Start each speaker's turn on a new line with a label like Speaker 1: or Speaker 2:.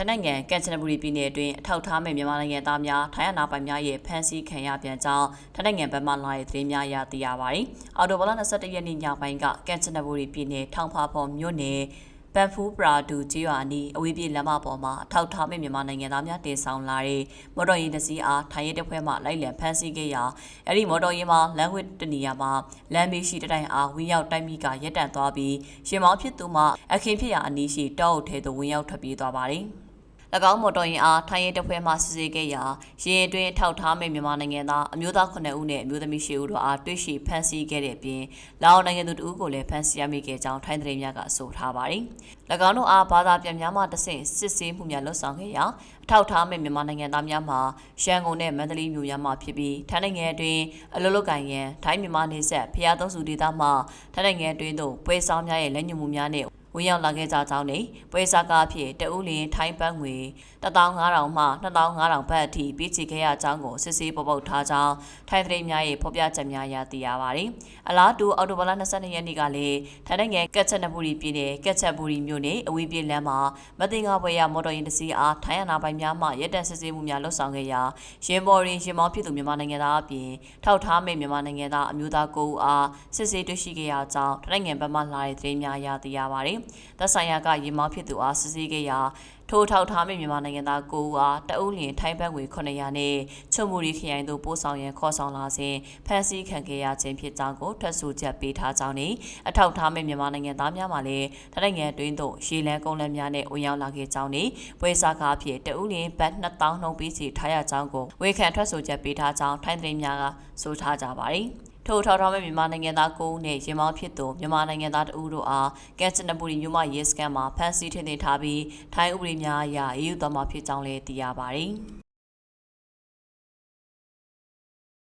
Speaker 1: ထိုင်းနိုင်ငံကန်ချနဘူရီပြည်နယ်အတွင်းအထောက်ထားမဲ့မြန်မာနိုင်ငံသားများထိုင်းအနာပိုင်များရဲ့ဖမ်းဆီးခံရပြန်ကြောင်းထိုင်းနိုင်ငံဘက်မှလာတဲ့သတင်းများရသိရပါတယ်။အော်တိုဘလ21ရက်နေ့ညပိုင်းကကန်ချနဘူရီပြည်နယ်ထောင်ဖာဖော်မြို့နယ်ပန်ဖူးပရာဒူကျေးရွာနီးအဝေးပြေးလမ်းမပေါ်မှာအထောက်ထားမဲ့မြန်မာနိုင်ငံသားများတင်ဆောင်လာတဲ့မော်တော်ယာဉ်တစ်စီးအားထိုင်းရဲတပ်ဖွဲ့မှလိုက်လံဖမ်းဆီးခဲ့ရာအဲ့ဒီမော်တော်ယာဉ်မှာလမ်းဝဲတနေရာမှာလမ်းမေးရှိတတိုင်အားဝင်ရောက်တိုက်မိကရက်တန့်သွားပြီးရှင်မောင်းဖြစ်သူမှအခင်းဖြစ်ရာအနီးရှိတောအုပ်ထဲသို့ဝင်ရောက်ထွက်ပြေးသွားပါတယ်။၎ င်းမော်တော်ယာဉ်အားထိုင်းရဲတပ်ဖွဲ့မှစစ်ဆေးခဲ့ရာရင်အတွင်းထောက်ထားမဲ့မြန်မာနိုင်ငံသားအမျိုးသား9ဦးနဲ့အမျိုးသမီး10ဦးတို့အားတွေ့ရှိဖမ်းဆီးခဲ့တဲ့အပြင်လာအိုနိုင်ငံသူတဦးကိုလည်းဖမ်းဆီးရမိခဲ့ကြောင်းထိုင်းသတင်းများကဆိုထားပါတယ်။၎င်းတို့အားဘာသာပြန်များမှတဆင့်စစ်ဆေးမှုများလှုပ်ဆောင်ခဲ့ရာအထောက်ထားမဲ့မြန်မာနိုင်ငံသားများမှာရန်ကုန်နဲ့မန္တလေးမြို့များမှာဖြစ်ပြီးထိုင်းနိုင်ငံအတွင်းအလုလုကန်ရန်ထိုင်းမြန်မာနေဆက်ဖျားသုံးစုဒေသမှထိုင်းနိုင်ငံအတွင်းသို့ပွဲဆောင်များရဲ့လက်ညှိုးမှုများနဲ့ ဝင်ရောက်လာခဲ့ကြကြောင်းနဲ့ပွဲစားကားအဖြစ်တအူးလင်းထိုင်းဘတ်ငွေ15000မှ2500ဘတ်အထိပေးချေခဲ့ရကြောင်းကိုစစ်ဆေးပေါ်ပေါက်ထားကြောင်းထိုင်းသတင်းများရဲ့ဖော်ပြချက်များရသိရပါတယ်။အလားတူအော်တိုဘလ22ရက်နေ့ကလည်းထိုင်းနိုင်ငံကက်ချက်နဘူရီပြည်နယ်ကက်ချက်ဘူရီမြို့နယ်အဝေးပြေးလမ်းမှာမတင်ကားပွဲရမော်တော်ယာဉ်တစ်စီးအားထိုင်းအနာပိုင်များမှရက်တန့်စစ်ဆေးမှုများလှုပ်ဆောင်ခဲ့ရာရင်ပေါ်ရင်ရင်မောင်းဖြစ်သူမြန်မာနိုင်ငံသားအပြင်ထောက်ထားမဲ့မြန်မာနိုင်ငံသားအမျိုးသား9ဦးအားစစ်ဆေးတွေ့ရှိခဲ့ရကြောင်းထိုင်းနိုင်ငံဘက်မှလာတဲ့သတင်းများရသိရပါတယ်။သက်ဆိုင်ရာကရင်မောင်းဖြစ်သူအားစစ်ဆေးခဲ့ရာထိုထောက်ထားမဲ့မြန်မာနိုင်ငံသား9ဦးအားတအုပ်လျင်ထိုင်းဘတ်ငွေ900နဲ့ချုံမူရီခရိုင်သို့ပို့ဆောင်ရန်ခေါ်ဆောင်လာစဉ်ဖမ်းဆီးခံခဲ့ရခြင်းဖြစ်ကြောင်းကိုထွက်ဆိုချက်ပေးထားကြောင်းနဲ့အထောက်ထားမဲ့မြန်မာနိုင်ငံသားများမှလည်းတနိုင်ငံအတွင်းသို့ရေလန်းကုန်းလမ်းများနဲ့ဝင်ရောက်လာခဲ့ကြောင်းနဲ့ပွဲစားကားဖြင့်တအုပ်လျင်ဘတ်2000နှုန်းပေးချေထားရကြောင်းကိုဝေခံထွက်ဆိုချက်ပေးထားကြောင်းထိုင်းသတင်းများကဆိုထားကြပါတယ် ထိုထောက်ထားမဲ့မြန်မာနိုင်ငံသား9ဦးနဲ့ရင်မောင်းဖြစ်သူမြန်မာနိုင်ငံသား2ဦးတို့အားကက်စနပူရီမြို့မရဲစခန်းမှာဖမ်းဆီးထိန်းသိမ်းထားပြီးထိုင်းဥပဒေများအရအေးအေးသွားမှာဖြစ်ကြောင်းလည်းသိရပါတယ်။